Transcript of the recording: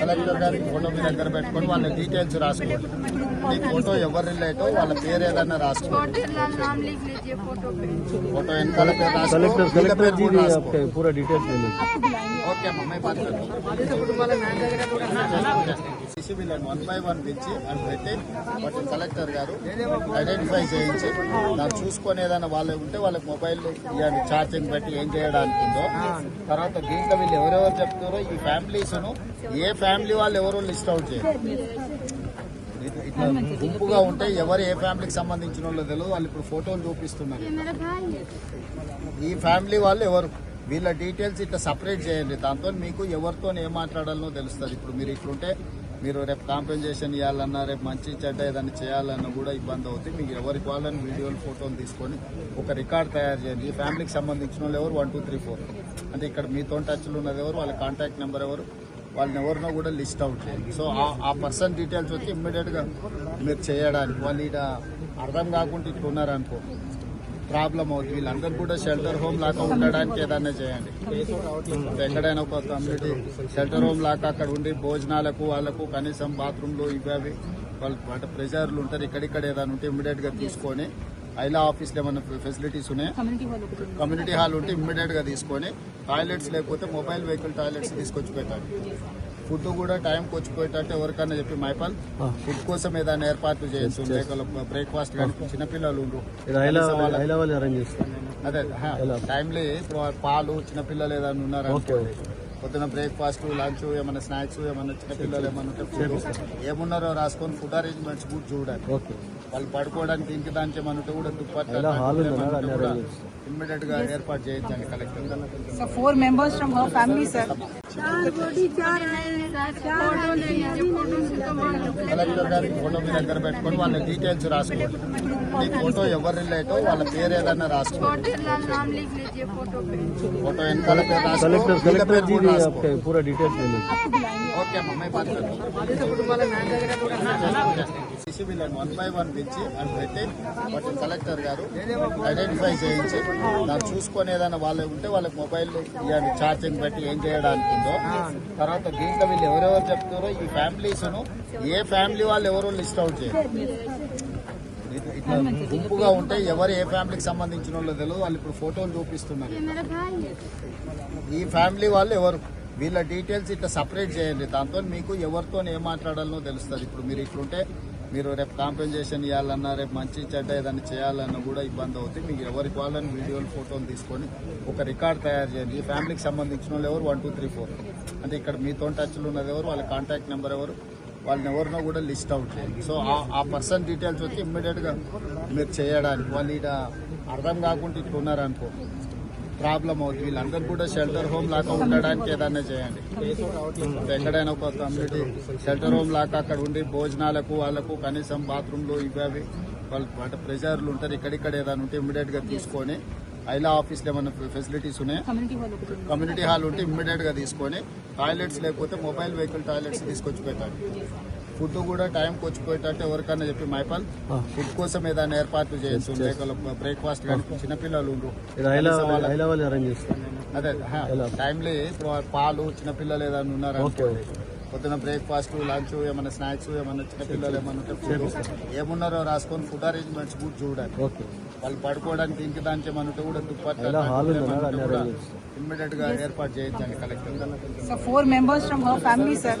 Collector గారికి photo మీ దగ్గర పెట్టుకొని వాళ్ళ డీటెయిల్స్ రాసుకోండి మీ ఫోటో ఎవరి రిలేటో వాళ్ళ పేరు ఏదైనా రాసుకోండి ఫోటో వెనకాల పేరు రాసుకోండి డీటెయిల్స్ ఓకే అమ్మ మేము పని వన్ బై వన్ పిలిచి అని పెట్టి వాటిని కలెక్టర్ గారు ఐడెంటిఫై చేయించి దాన్ని చూసుకొని ఏదైనా వాళ్ళు ఉంటే వాళ్ళకి మొబైల్ ఛార్జింగ్ పెట్టి ఏం చేయడానికి ఉందో తర్వాత దీంట్లో వీళ్ళు ఎవరెవరు చెప్తారో ఈ ఫ్యామిలీస్ ఏ ఫ్యామిలీ వాళ్ళు ఎవరు లిస్ట్ అవుట్ చేయాలి ఇట్లా గుంపుగా ఉంటే ఎవరు ఏ ఫ్యామిలీకి సంబంధించిన వాళ్ళు తెలియదు వాళ్ళు ఇప్పుడు ఫోటోలు చూపిస్తున్నారు. ఈ ఫ్యామిలీ వాళ్ళు ఎవరు? వీళ్ళ డీటెయిల్స్ ఇట్లా సపరేట్ చేయండి. దాంతో మీకు ఎవరితో ఏం మాట్లాడాలనో తెలుస్తుంది. ఇప్పుడు మీరు ఇట్లుంటే మీరు రేపు కాంపెన్సేషన్ ఇవ్వాలన్నా రేపు మంచి చెడ్డ ఏదైనా చేయాలన్నా కూడా ఇబ్బంది అవుతుంది. మీకు ఎవరికి వాళ్ళని వీడియోలు ఫోటోలు తీసుకొని ఒక రికార్డ్ తయారు చేయండి. ఈ ఫ్యామిలీకి సంబంధించిన వాళ్ళు ఎవరు? వన్ టూ త్రీ ఫోర్ అంటే ఇక్కడ మీతో టచ్లో ఉన్నది ఎవరు? వాళ్ళ కాంటాక్ట్ నెంబర్ ఎవరు? వాళ్ళని ఎవరినో కూడా లిస్ట్ అవుట్ చేయండి. సో ఆ- ఆ పర్సన్ డీటెయిల్స్ వచ్చి ఇమ్మీడియట్గా మీరు చేయడానికి వాళ్ళు ఇక్కడ అర్థం కాకుండా ఇట్లా ఉన్నారనుకో ప్రాబ్లం అవుతుంది వీళ్ళందరూ కూడా షెల్టర్ హోమ్ లాగా ఉండడానికి ఏదైనా చేయండి. ఎక్కడైనా ఒక కమ్యూనిటీ షెల్టర్ హోమ్ లాగా అక్కడ ఉండి భోజనాలకు వాళ్ళకు కనీసం బాత్రూమ్లు ఇవి అవి వాళ్ళు అంటే ప్రెజర్లు ఉంటారు. ఇక్కడిక్కడ ఏదైనా ఉంటే ఇమ్మీడియట్గా తీసుకొని ఐలా ఆఫీస్లో ఏమైనా ఫెసిలిటీస్ ఉన్నాయి కమ్యూనిటీ హాల్ ఉంటే ఇమ్మీడియట్గా తీసుకొని టాయిలెట్స్ లేకపోతే మొబైల్ వెహికల్ టాయిలెట్స్ తీసుకొచ్చి పెట్టాలి ఫుడ్ కూడా టైంకి వచ్చిపోయేటట్టు ఎవరికైనా చెప్పి మైపాల్ ఫుడ్ కోసం ఏదైనా ఏర్పాట్లు చేయొచ్చు లేకపోతే బ్రేక్ఫాస్ట్ కానీ చిన్నపిల్లలు అదే టైంలీ ఇప్పుడు పాలు చిన్నపిల్లలు ఏదైనా ఉన్నారు పొద్దున బ్రేక్ఫాస్ట్ లంచ్ ఏమైనా స్నాక్స్ ఏమైనా చిన్నపిల్లలు ఏమైనా ఉంటే ఏమున్నారో రాసుకొని ఫుడ్ అరేంజ్మెంట్స్ కూడా చూడాలి. వాళ్ళు పడుకోవడానికి ఇంటి దానికి ఏమైనా కూడా దుప్పట్లు ఇమ్మీడియట్గా ఏర్పాటు చేయించండి కలెక్టర్ కలెక్టర్ గారికి ఫోటో మీ దగ్గర పెట్టుకొని వాళ్ళ డీటెయిల్స్ రాసుకోండి. మీ ఫోటో ఎవరి రిలేటో వాళ్ళ పేరు ఏదైనా రాసుకోండి. ఫోటో వెనకాల పేరు రాసుకోండి వీళ్ళ कलेक्टर పేరు जी కూడా भी రాసుకోండి. आपका पूरा डिटेल्स ले लीजिए ఓకే అమ్మ మై బాత్ సిసి వీళ్ళని వన్ బై వన్ పిలిచి అని పెట్టి వాటిని కలెక్టర్ గారు ఐడెంటిఫై చేయించి దాన్ని చూసుకొని ఏదైనా వాళ్ళు ఉంటే వాళ్ళకి మొబైల్ ఇవ్వండి ఛార్జింగ్ పెట్టి ఏం చేయడానికి ఉందో తర్వాత దీంట్లో వీళ్ళు ఎవరెవరు చెప్తారో ఈ ఫ్యామిలీస్ ఏ ఫ్యామిలీ వాళ్ళు ఎవరో లిస్ట్ అవుట్ చేయాలి ఇట్లా- ఇట్లా గుంపుగా ఉంటే ఎవరు ఏ ఫ్యామిలీకి సంబంధించిన వాళ్ళు తెలియదు వాళ్ళు ఇప్పుడు ఫోటోలు చూపిస్తున్నారు ఈ ఫ్యామిలీ వాళ్ళు ఎవరు? వీళ్ళ డీటెయిల్స్ ఇట్లా సపరేట్ చేయండి. దాంతో మీకు ఎవరితో ఏం మాట్లాడాలనో తెలుస్తుంది. ఇప్పుడు మీరు ఇట్లుంటే మీరు రేపు కాంపెన్సేషన్ ఇవ్వాలన్నా రేపు మంచి చెడ్డ ఏదైనా చేయాలన్నా కూడా ఇబ్బంది అవుతుంది. మీకు ఎవరికి వాళ్ళని వీడియోలు ఫోటోలు తీసుకొని ఒక రికార్డ్ తయారు చేయండి. ఈ ఫ్యామిలీకి సంబంధించిన వాళ్ళు ఎవరు? వన్ టూ త్రీ ఫోర్ అంటే ఇక్కడ మీతో టచ్లు ఉన్నది ఎవరు? వాళ్ళ కాంటాక్ట్ నెంబర్ ఎవరు? వాళ్ళని ఎవరినో కూడా లిస్ట్ అవుట్ చేయండి సో ఆ- పర్సన్ డీటెయిల్స్ వచ్చి ఇమ్మీడియట్గా మీరు చేయడానికి వాళ్ళు ఇక్కడ అర్థం కాకుండా ఇట్లా ఉన్నారనుకో ప్రాబ్లం అవుతుంది వీళ్ళందరూ కూడా షెల్టర్ హోమ్ లాగా ఉండడానికి ఏదైనా చేయండి. ఎక్కడైనా ఒక కమ్యూనిటీ షెల్టర్ హోమ్ లాగా అక్కడ ఉండి భోజనాలకు వాళ్ళకు కనీసం బాత్రూమ్లు ఇవి అవి వాళ్ళు ప్రెషర్లు ప్రెజర్లు ఉంటారు. ఇక్కడిక్కడ ఏదైనా ఉంటే ఇమ్మీడియట్గా తీసుకొని ఐలా ఆఫీస్లో ఏమైనా ఫెసిలిటీస్ ఉన్నాయి? కమ్యూనిటీ హాల్ ఉంటే ఇమ్మీడియట్గా తీసుకొని టాయిలెట్స్ లేకపోతే మొబైల్ వెహికల్ టాయిలెట్స్ తీసుకొచ్చి పెట్టాలి ఫుడ్ కూడా టైంకి వచ్చిపోయేటట్టు ఎవరికైనా చెప్పి మైపాల్ ఫుడ్ కోసం ఏదైనా ఏర్పాట్లు చేయొచ్చు లేకపోతే బ్రేక్ఫాస్ట్ కానీ చిన్నపిల్లలు అదే టైంలీ ఇప్పుడు పాలు చిన్నపిల్లలు ఏదైనా ఉన్నారు పొద్దున బ్రేక్ఫాస్ట్ లంచ్ ఏమైనా స్నాక్స్ ఏమైనా చిన్నపిల్లలు ఏమైనా ఉంటే ఏమున్నారో రాసుకొని ఫుడ్ అరేంజ్మెంట్స్ కూడా చూడాలి. ఓకే. వాళ్ళు పడుకోవడానికి ఇంక ఏమైనా ఉంటే కూడా దుప్పట్లు కూడా ఇమ్మీడియట్గా ఏర్పాటు చేయించండి collector members from her family, sir.